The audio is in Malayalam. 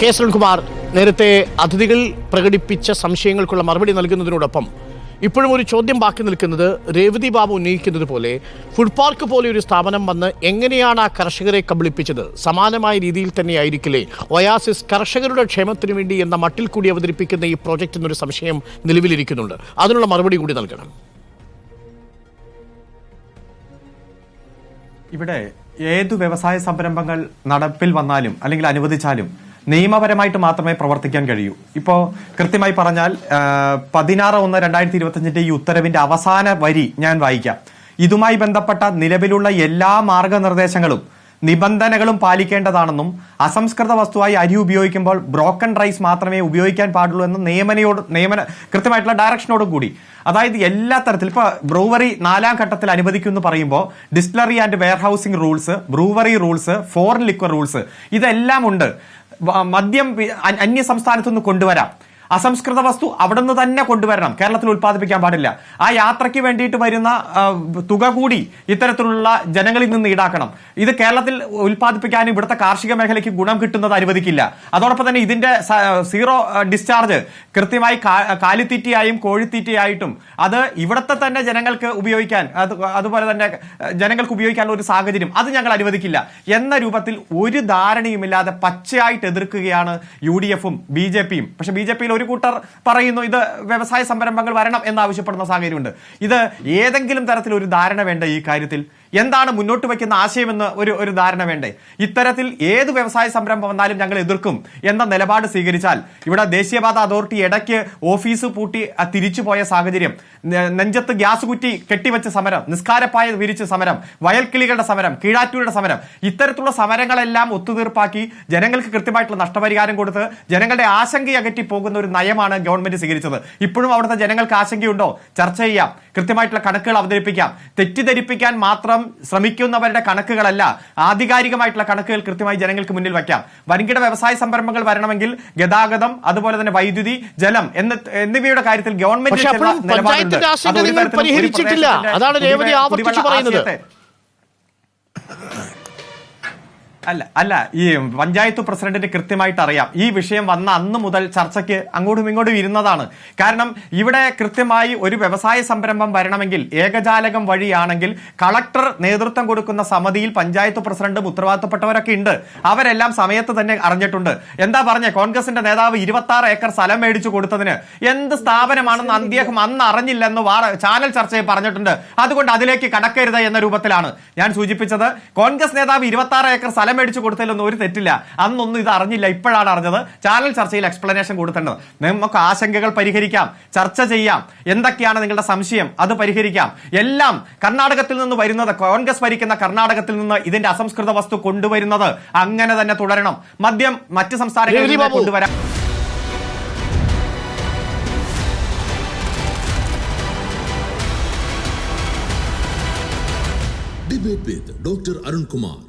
കെ സുനിൽകുമാർ നേരത്തെ അതിഥികൾ പ്രകടിപ്പിച്ച സംശയങ്ങൾക്കുള്ള മറുപടി നൽകുന്നതിനോടൊപ്പം ഇപ്പോഴും ഒരു ചോദ്യം ബാക്കി നിൽക്കുന്നത് രേവതി ബാബു ഉന്നയിക്കുന്നത് പോലെ ഫുഡ് പാർക്ക് പോലെ ഒരു സ്ഥാപനം വന്ന് എങ്ങനെയാണ് ആ കർഷകരെ കബളിപ്പിച്ചത്? സമാനമായ രീതിയിൽ തന്നെ ആയിരിക്കില്ലേ ഒയാസിസ് കർഷകരുടെ ക്ഷേമത്തിനു വേണ്ടി എന്ന മട്ടിൽ കൂടി അവതരിപ്പിക്കുന്ന ഈ പ്രോജക്റ്റ് എന്നൊരു സംശയം നിലവിലിരിക്കുന്നുണ്ട്. അതിനുള്ള മറുപടി കൂടി നൽകണം. ഇവിടെ ഏതു വ്യവസായ സംരംഭങ്ങൾ നടപ്പിൽ വന്നാലും അല്ലെങ്കിൽ അനുവദിച്ചാലും നിയമപരമായിട്ട് മാത്രമേ പ്രവർത്തിക്കാൻ കഴിയൂ. ഇപ്പോൾ കൃത്യമായി പറഞ്ഞാൽ പതിനാറ് ഒന്ന് രണ്ടായിരത്തി ഇരുപത്തഞ്ചിന്റെ ഈ ഉത്തരവിന്റെ അവസാന വരി ഞാൻ വായിക്കാം. ഇതുമായി ബന്ധപ്പെട്ട നിലവിലുള്ള എല്ലാ മാർഗനിർദ്ദേശങ്ങളും നിബന്ധനകളും പാലിക്കേണ്ടതാണെന്നും അസംസ്കൃത വസ്തുവായി അരി ഉപയോഗിക്കുമ്പോൾ ബ്രോക്കൺ റൈസ് മാത്രമേ ഉപയോഗിക്കാൻ പാടുള്ളൂ എന്ന നിയമനയോട് നിയമന കൃത്യമായിട്ടുള്ള ഡയറക്ഷനോടും കൂടി. അതായത് എല്ലാ തരത്തിൽ ഇപ്പൊ ബ്രൂവറി നാലാം ഘട്ടത്തിൽ അനുവദിക്കും എന്ന് പറയുമ്പോൾ distillery and warehousing rules brewery rules foreign liquor rules ഇതെല്ലാം ഉണ്ട്. മദ്യം അന്യ സംസ്ഥാനത്തു നിന്ന് കൊണ്ടുവരാം. അസംസ്കൃത വസ്തു അവിടെ നിന്ന് തന്നെ കൊണ്ടുവരണം. കേരളത്തിൽ ഉൽപ്പാദിപ്പിക്കാൻ പാടില്ല. ആ യാത്രയ്ക്ക് വേണ്ടിയിട്ട് വരുന്ന തുക കൂടി ഇത്തരത്തിലുള്ള ജനങ്ങളിൽ നിന്ന് ഈടാക്കണം. ഇത് കേരളത്തിൽ ഉൽപ്പാദിപ്പിക്കാനും ഇവിടുത്തെ കാർഷിക മേഖലയ്ക്ക് ഗുണം കിട്ടുന്നത് അനുവദിക്കില്ല. അതോടൊപ്പം തന്നെ ഇതിന്റെ സീറോ ഡിസ്ചാർജ് കൃത്യമായി കാലിത്തീറ്റയായും കോഴിത്തീറ്റയായിട്ടും അത് ഇവിടത്തെ തന്നെ ജനങ്ങൾക്ക് ഉപയോഗിക്കാൻ അത് അതുപോലെ തന്നെ ജനങ്ങൾക്ക് ഉപയോഗിക്കാനുള്ള ഒരു സാഹചര്യം അത് ഞങ്ങൾ അനുവദിക്കില്ല. എന്ന രൂപത്തിൽ ഒരു ധാരണയുമില്ലാതെ പച്ചയായിട്ട് എതിർക്കുകയാണ് യു ഡി എഫും ബി ജെ പിയും. പക്ഷെ ബി ജെ പിയിൽ ഒരു കൂട്ടർ പറയുന്നു ഇത് വ്യവസായ സംരംഭങ്ങൾ വരണം എന്നാവശ്യപ്പെടുന്ന സാഹചര്യമുണ്ട്. ഇത് ഏതെങ്കിലും തരത്തിൽ ഒരു ധാരണ വേണ്ട ഈ കാര്യത്തിൽ? എന്താണ് മുന്നോട്ട് വയ്ക്കുന്ന ആശയമെന്ന് ഒരു ഒരു ധാരണ വേണ്ടേ? ഇത്തരത്തിൽ ഏത് വ്യവസായ സംരംഭം വന്നാലും ഞങ്ങൾ എതിർക്കും എന്ന നിലപാട് സ്വീകരിച്ചാൽ ഇവിടെ ദേശീയപാത അതോറിറ്റി ഇടയ്ക്ക് ഓഫീസ് പൂട്ടി തിരിച്ചു പോയ സാഹചര്യം നെഞ്ചത്ത് ഗ്യാസ് കുറ്റി കെട്ടിവെച്ച സമരം നിസ്കാരപ്പായ വിരിച്ച സമരം വയൽക്കിളികളുടെ സമരം കീഴാറ്റൂരുടെ സമരം ഇത്തരത്തിലുള്ള സമരങ്ങളെല്ലാം ഒത്തുതീർപ്പാക്കി ജനങ്ങൾക്ക് കൃത്യമായിട്ടുള്ള നഷ്ടപരിഹാരം കൊടുത്ത് ജനങ്ങളുടെ ആശങ്ക അകറ്റി പോകുന്ന ഒരു നയമാണ് ഗവൺമെന്റ് സ്വീകരിച്ചത്. ഇപ്പോഴും അവിടുത്തെ ജനങ്ങൾക്ക് ആശങ്കയുണ്ടോ? ചർച്ച ചെയ്യാം. കൃത്യമായിട്ടുള്ള കണക്കുകൾ അവതരിപ്പിക്കാം. തെറ്റിദ്ധരിപ്പിക്കാൻ മാത്രം ശ്രമിക്കുന്നവരുടെ കണക്കുകളല്ല. ആധികാരികമായിട്ടുള്ള കണക്കുകൾ കൃത്യമായി ജനങ്ങൾക്ക് മുന്നിൽ വയ്ക്കാം. വൻകിട വ്യവസായ സംരംഭങ്ങൾ വരണമെങ്കിൽ ഗതാഗതം അതുപോലെ തന്നെ വൈദ്യുതി ജലം എന്ന എന്നിവയുടെ കാര്യത്തിൽ ഗവൺമെന്റ് അതാണ് രേവതി ആവർത്തിച്ച് പറയുന്നത്. അല്ല അല്ല ഈ പഞ്ചായത്ത് പ്രസിഡന്റിന് കൃത്യമായിട്ട് അറിയാം ഈ വിഷയം വന്ന അന്ന് മുതൽ ചർച്ചയ്ക്ക് അങ്ങോട്ടും ഇങ്ങോട്ടും ഇരുന്നതാണ്. കാരണം ഇവിടെ കൃത്യമായി ഒരു വ്യവസായ സംരംഭം വരണമെങ്കിൽ ഏകജാലകം വഴിയാണെങ്കിൽ കളക്ടർ നേതൃത്വം കൊടുക്കുന്ന സമിതിയിൽ പഞ്ചായത്ത് പ്രസിഡന്റും ഉത്തരവാദിത്തപ്പെട്ടവരൊക്കെ ഉണ്ട്. അവരെല്ലാം സമയത്ത് തന്നെ അറിഞ്ഞിട്ടുണ്ട്. എന്താ പറഞ്ഞേ? കോൺഗ്രസിന്റെ നേതാവ് ഇരുപത്തി ആറ് ഏക്കർ സ്ഥലം മേടിച്ചു കൊടുത്തതിന് എന്ത് സ്ഥാപനമാണെന്ന് അദ്ദേഹം അന്ന് അറിഞ്ഞില്ലെന്ന് ചാനൽ ചർച്ചയിൽ പറഞ്ഞിട്ടുണ്ട്. അതുകൊണ്ട് അതിലേക്ക് കടക്കരുത് എന്ന രൂപത്തിലാണ് ഞാൻ സൂചിപ്പിച്ചത്. കോൺഗ്രസ് നേതാവ് ഇരുപത്തി ആറ് ഏക്കർ സ്ഥലം മേടിച്ചു കൊടുത്തതിലൊന്നും ഒരു തെറ്റില്ല. അന്നൊന്നും ഇത് അറിഞ്ഞില്ല. ഇപ്പോഴാണ് അറിഞ്ഞത്. ചാനൽ ചർച്ചയിൽ എക്സ്പ്ലനേഷൻ കൊടുത്തേണ്ടത് നമുക്ക് ആശങ്കകൾ പരിഹരിക്കാം. ചർച്ച ചെയ്യാം. എന്തൊക്കെയാണ് നിങ്ങളുടെ സംശയം? അത് പരിഹരിക്കാം. എല്ലാം കർണാടകത്തിൽ നിന്ന് വരുന്നത് കോൺഗ്രസ് ഭരിക്കുന്ന കർണാടകത്തിൽ നിന്ന് ഇതിന്റെ അസംസ്കൃത വസ്തു കൊണ്ടുവരുന്നത് അങ്ങനെ തന്നെ തുടരണം. മദ്യം മറ്റ് സംസ്ഥാനങ്ങളിൽ. കൊണ്ടുവരാം. Doctor Arunkumar Dr. Arun Kumar.